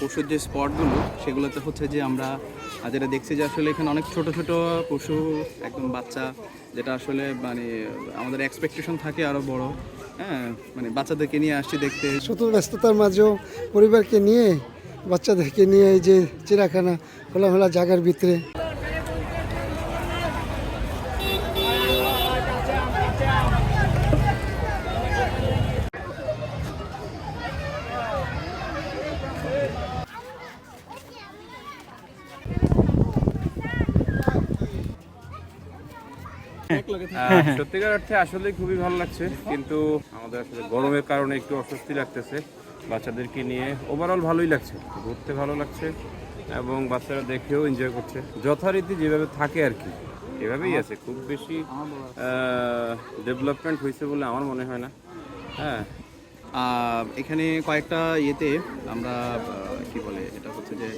পশুর যে স্পটগুলো, সেগুলোতে হচ্ছে যে আমরা যেটা দেখছি যে আসলে এখানে অনেক ছোট ছোট পশু, একদম বাচ্চা, যেটা আসলে মানে আমাদের এক্সপেকটেশন থাকে আরও বড়। হ্যাঁ মানে বাচ্চাদেরকে নিয়ে আসছি দেখতে। শত ব্যস্ততার মাঝেও পরিবারকে নিয়ে, বাচ্চাদেরকে নিয়ে এই যে চিড়াখানা খোলামেলা জায়গার ভিতরে। সত্যিকার অর্থে আসলে খুবই ভালো লাগছে, কিন্তু আমাদের আসলে গরমের কারণে একটু অস্বস্তি লাগতেছে। বাচ্চাদেরকে নিয়ে ওভারঅল ভালোই লাগছে, ঘুরতে ভালো লাগছে এবং বাচ্চারা দেখেও এনজয় করছে। যথারীতি যেভাবে থাকে আর কি, এভাবেই আছে। খুব বেশি ডেভেলপমেন্ট হয়েছে বলে আমার মনে হয় না। হ্যাঁ এখানে কয়েকটা ইয়েতে আমরা কি বলে, এটা হচ্ছে যে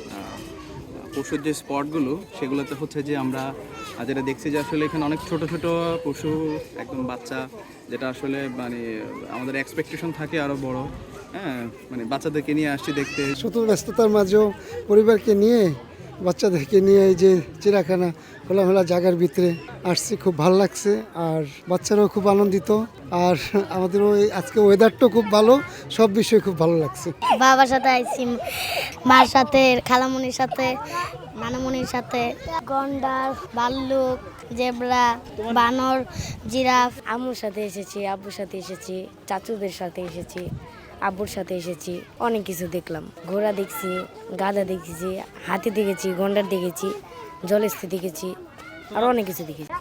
পশুর যে স্পটগুলো, সেগুলোতে হচ্ছে যে আমরা যেটা দেখছি যে আসলে এখানে অনেক ছোট ছোট পশু, একদম বাচ্চা, যেটা আসলে মানে আমাদের এক্সপেকটেশন থাকে আরও বড়। হ্যাঁ মানে বাচ্চাদেরকে নিয়ে আসছি দেখতে। শত ব্যস্ততার মাঝেও পরিবারকে নিয়ে বাচ্চাদেরকে নিয়ে এই যে চিড়াখানা খোলামেলা জায়গার ভিতরে আসছি খুব ভালো লাগছে। আর বাচ্চারাও খুব আনন্দিত। আর আমাদেরও এই আজকে ওয়েদারটাও খুব ভালো সব বিষয়ে খুব ভালো লাগছে। বাবার সাথে আইছি মার সাথে খালামুনির সাথে নানামুনির সাথে। গন্ডার ভাল্লুক জেব্রা বানর জিরাফ। আম্মুর সাথে এসেছি আব্বুর সাথে এসেছি চাচুদের সাথে এসেছি। আব্বুর সাথে এসেছি, অনেক কিছু দেখলাম। ঘোড়া দেখছি, গাধা দেখেছি, হাতি দেখেছি, গন্ডার দেখেছি, জলস্থি দেখেছি আরও অনেক কিছু দেখেছি।